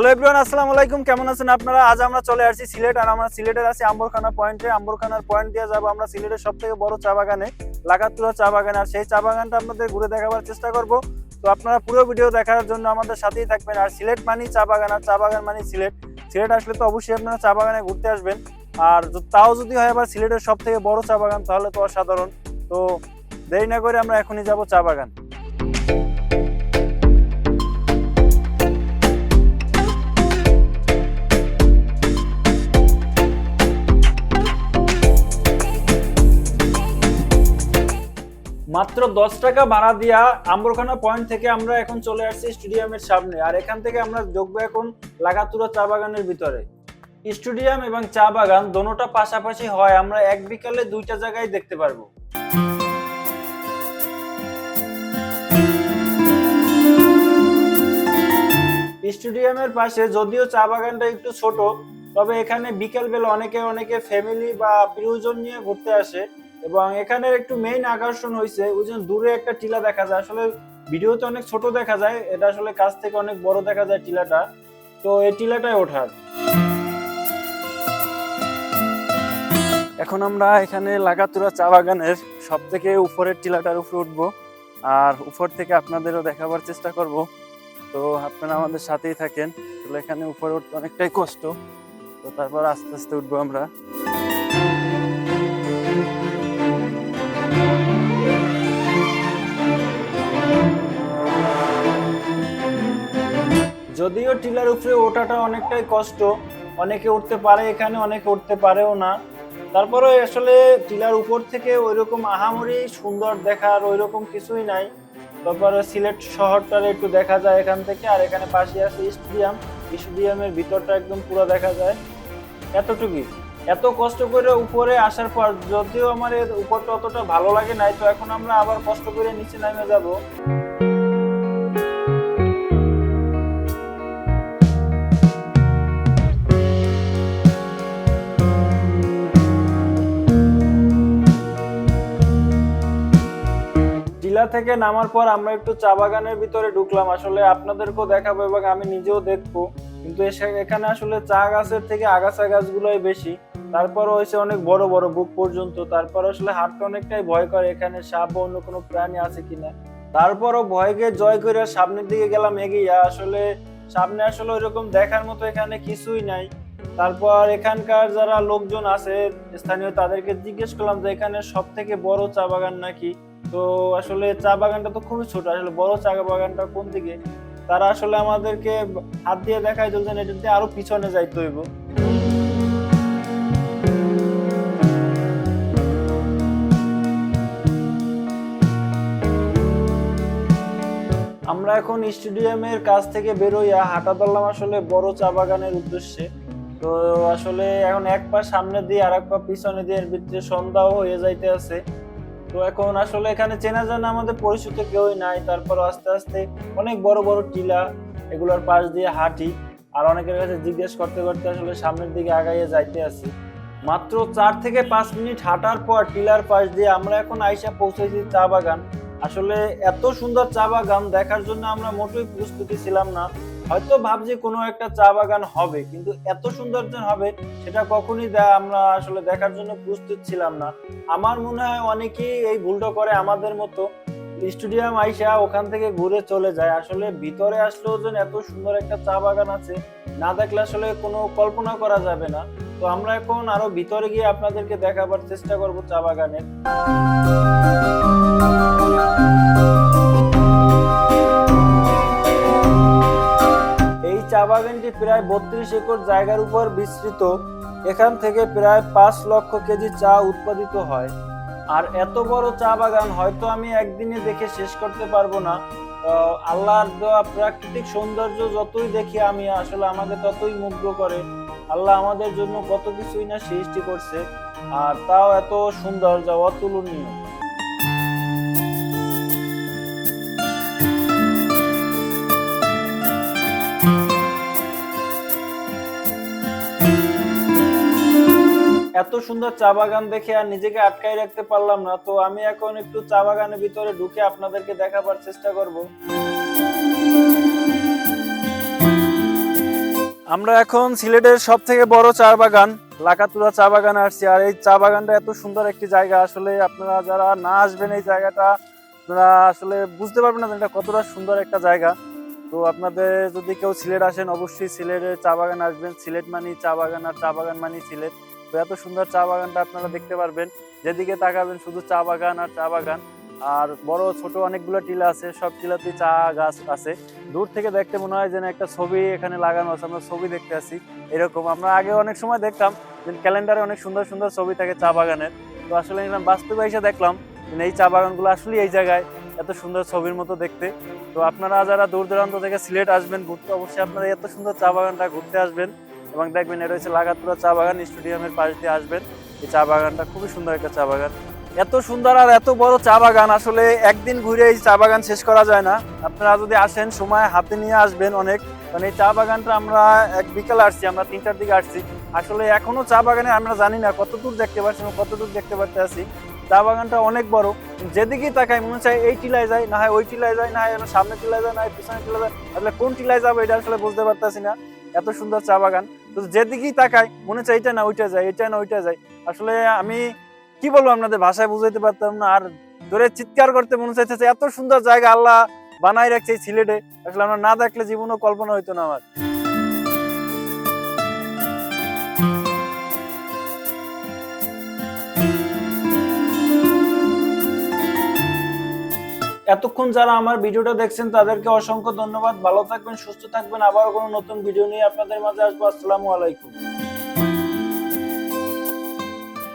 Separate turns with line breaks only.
Hello everyone আসসালামু আলাইকুম। কেমন আছেন আপনারা? আজ আমরা চলে আসছি সিলেট আর আমরা সিলেটের আছি আম্বরখানা পয়েন্টে। আম্বরখানার পয়েন্ট দিয়ে যাব আমরা সিলেটের সব থেকে বড় চা বাগানে লাগাতুরা চা বাগান। আর সেই চা বাগানটা আপনাদের ঘুরে দেখাবার চেষ্টা করব। তো আপনারা পুরো ভিডিও দেখার জন্য আমাদের সাথেই থাকবেন। আর সিলেট মানি চা বাগান, আর চা বাগান মানি সিলেট। সিলেট আসলে তো অবশ্যই আপনারা চা বাগানে ঘুরতে আসবেন। আর তাও যদি হয় আবার সিলেটের সব থেকে বড় চা বাগান, তাহলে তো অসাধারণ। তো দেরি না করে আমরা এখনই যাব চা বাগান। মাত্র দশ টাকা ভাড়া দিয়া আম্বরখানা পয়েন্ট থেকে আমরা এখন চলে আসছি স্টেডিয়ামের সামনে। আর এখান থেকে আমরা ঢুকবো এখন লাগাতুরা চা বাগানের ভিতরে। স্টেডিয়াম এবং চা বাগান দোনোটা পাশাপাশি হয়, আমরা এক বিকালে দুইটা জায়গায় দেখতে পারব। স্টেডিয়ামের পাশে যদিও চা বাগানটা একটু ছোট, তবে এখানে বিকেল বেলা অনেকে অনেকে ফ্যামিলি বা প্রিয়জন নিয়ে ঘুরতে আসে। এবং এখানে একটু মেইন আকর্ষণ হয়েছে ওই যে দূরে একটা টিলা দেখা যায়। আসলে ভিডিওতে অনেক ছোট দেখা যায়, এটা আসলে কাছ থেকে অনেক বড় দেখা যায় টিলাটা। তো এই টিলাটায় ওঠার। এখন আমরা এখানে লাগাতুরা চা বাগানের সব থেকে উপরের টিলাটার উপরে উঠবো। আর উপর থেকে আপনাদেরও দেখাবার চেষ্টা করব। তো আপনারা আমাদের সাথেই থাকেন। এখানে উপরে উঠতে অনেকটাই কষ্ট। তো তারপর আস্তে আস্তে উঠবো আমরা। যদিও টিলার উপরে ওঠাটা অনেকটাই কষ্ট, অনেকে উঠতে পারে এখানে, অনেকে উঠতে পারেও না। তারপরে আসলে টিলার উপর থেকে ওইরকম আহামরি সুন্দর দেখার ওইরকম কিছুই নাই। তারপরে সিলেট শহরটার একটু দেখা যায় এখান থেকে, আর এখানে পাশে আছে স্টেডিয়াম স্টেডিয়ামের ভিতরটা একদম পুরো দেখা যায়। এতটুকুই। এত কষ্ট করে উপরে আসার পর যদিও আমার উপরটা অতটা ভালো লাগে নাই, তো এখন আমরা আবার কষ্ট করে নিচে নামে যাব। টিলা থেকে নামার পর আমরা একটু চা বাগানের ভিতরে ঢুকলাম। আসলে আপনাদেরকেও দেখাবো এবং আমি নিজেও দেখব। কিন্তু এখানে আসলে চা গাছের থেকে আগাছা গাছগুলোই বেশি। তারপর হয়েছে অনেক বড় বড় বুক পর্যন্ত। তারপর আসলে হাঁটতে অনেকটাই ভয় করে এখানে সাপ বা অন্য কোনো প্রাণী আছে কিনা। তারপরও ভয়কে জয় করে সামনের দিকে গেলাম, এগিয়ে। আসলে সামনে আসলে ওইরকম দেখার মতো এখানে কিছুই নাই। তারপর এখানকার যারা লোকজন আছে, স্থানীয়, তাদেরকে জিজ্ঞেস করলাম যে এখানে সব থেকে বড় চা বাগান নাকি? তো আসলে চা বাগানটা তো খুবই ছোট। আসলে বড় চা বাগানটা কোন দিকে? তারা আসলে আমাদেরকে হাত দিয়ে দেখায় চলছেন এটা দিয়ে আরও পিছনে যাইতে হইব। আমরা এখন স্টেডিয়ামের কাছ থেকে বেরোইয়া হাঁটা ধরলাম আসলে বড় চা বাগানের উদ্দেশ্যে। তো আসলে এখন এক পা সামনে দিয়ে আর এক পা পিছনে দিয়ে ভিতরে সন্ধ্যাও হয়ে যাইতে আছে। তো এখন আসলে এখানে চেনা জানা আমাদের পরিচিত কেউই নাই তারপর আস্তে আস্তে অনেক বড় বড় টিলা এগুলোর পাশ দিয়ে হাঁটি। আর অনেকের কাছে জিজ্ঞেস করতে করতে আসলে সামনের দিকে আগাইয়ে যাইতে আছি। মাত্র চার থেকে পাঁচ মিনিট হাঁটার পর টিলার পাশ দিয়ে আমরা এখন আইসা পৌঁছেছি চা বাগান। আসলে এত সুন্দর চা বাগান দেখার জন্য আমরা মোটেই প্রস্তুতি ছিলাম না। হয়তো ভাবছি কোনো একটা চা বাগান হবে, কিন্তু এত সুন্দর যে হবে সেটা কখনই আমরা আসলে দেখার জন্য প্রস্তুত ছিলাম না। আমার মনে হয় অনেকেই এই ভুলটা করে আমাদের মতো স্টুডিয়াম আইসা ওখান থেকে ঘুরে চলে যায়। আসলে ভিতরে আসলেও যেন এত সুন্দর একটা চা বাগান আছে, না দেখলে আসলে কোনো কল্পনা করা যাবে না। তো আমরা এখন আরও ভিতরে গিয়ে আপনাদেরকে দেখাবার চেষ্টা করব চা বাগানের। চা বাগানটি প্রায় বত্রিশ একর জায়গার উপর বিস্তৃত। এখান থেকে প্রায় পাঁচ লক্ষ কেজি চা উৎপাদিত হয়। আর এত বড় চা বাগান হয়তো আমি একদিনে দেখে শেষ করতে পারব না। আল্লাহর দেওয়া প্রাকৃতিক সৌন্দর্য যতই দেখি আমি, আসলে আমাকে ততই মুগ্ধ করে। আল্লাহ আমাদের জন্য কত কিছুই না সৃষ্টি করছে। আর তাও এত সুন্দর, যা অতুলনীয়। এত সুন্দর চা বাগান দেখে আর নিজেকে আটকাই রাখতে পারলাম না, তো আমি এখন একটু চা বাগানের ভিতরে ঢুকে আপনাদেরকে দেখাবার চেষ্টা করব। আমরা এখন সিলেটের সব থেকে বড় চা বাগান, লাকাতুরা চা বাগানে আসছি। আর এই চা বাগানটা এত সুন্দর একটি জায়গা, আসলে আপনারা যারা না আসবেন এই জায়গাটা, আপনারা আসলে বুঝতে পারবেন না এটা কতটা সুন্দর একটা জায়গা। তো আপনাদের যদি কেউ সিলেট আসেন, অবশ্যই সিলেটের চা বাগান আসবেন। সিলেট মানি চা বাগান, আর চা বাগান মানি সিলেট। তো এত সুন্দর চা বাগানটা আপনারা দেখতে পারবেন। যেদিকে তাকাবেন শুধু চা বাগান আর চা বাগান। আর বড় ছোট অনেকগুলো টিলা আছে, সব টিলাতেই চা গাছ আছে। দূর থেকে দেখতে মনে হয় যেন একটা ছবি এখানে লাগানো আছে, আমরা ছবি দেখতে আসি এরকম। আমরা আগে অনেক সময় দেখতাম যে ক্যালেন্ডারে অনেক সুন্দর সুন্দর ছবি থাকে চা বাগানের। তো আসলে এখানে বাস্তবে এসে দেখলাম এই চা বাগানগুলো আসলে এই জায়গায় এত সুন্দর ছবির মতো দেখতে। তো আপনারা যারা দূর দূরান্ত থেকে সিলেট আসবেন, ঘুরতে অবশ্যই আপনারা এত সুন্দর চা বাগানটা ঘুরতে আসবেন। এবং দেখবেন এটা হচ্ছে লাগাতুরা চা বাগান, স্টেডিয়ামের পাশ দিয়ে আসবেন। এই চা বাগানটা খুবই সুন্দর একটা চা বাগান। এত সুন্দর আর এত বড় চা বাগান, আসলে একদিন ঘুরে এই চা বাগান শেষ করা যায় না। আপনারা যদি আসেন, সময় হাতে নিয়ে আসবেন অনেক। কারণ এই চা বাগানটা আমরা এক বিকালে আসছি, আমরা তিনটার দিকে আসছি। আসলে এখনও চা বাগানে আমরা জানি না কত দূর দেখতে পাচ্ছি এবং কত দূর দেখতে পারতে আছি। চা বাগানটা অনেক বড়। যেদিকেই তাকাই, মনে চাই এই টিলায় যায় না হয় ওই টিলায় যায় না হয় সামনে টিলায় যায় না হয় পিছনে টিলায় যায় আসলে কোন টিলায় যাব এটা আসলে বুঝতে পারতেছি না। এত সুন্দর চা বাগান। তো যেদিকেই তাকায় মনে হচ্ছে এটা না, ওইটা যায়, এটা না, ওইটা যায়। আসলে আমি কি বলব, আপনাদের ভাষায় বুঝাইতে পারতাম না, আর ধরে চিৎকার করতে মনে চাইতেছে, এত সুন্দর জায়গা আল্লাহ বানাই রাখছে এই সিলেটে। আসলে আমরা না দেখলে জীবনও কল্পনা হইতো না আমার। এতক্ষণ যারা আমার ভিডিওটা দেখছেন, তাদেরকে অসংখ্য ধন্যবাদ। ভালো থাকবেন, সুস্থ থাকবেন। আবার কোনো নতুন ভিডিও নিয়ে আপনাদের মাঝে আসব। আসসালামু আলাইকুম।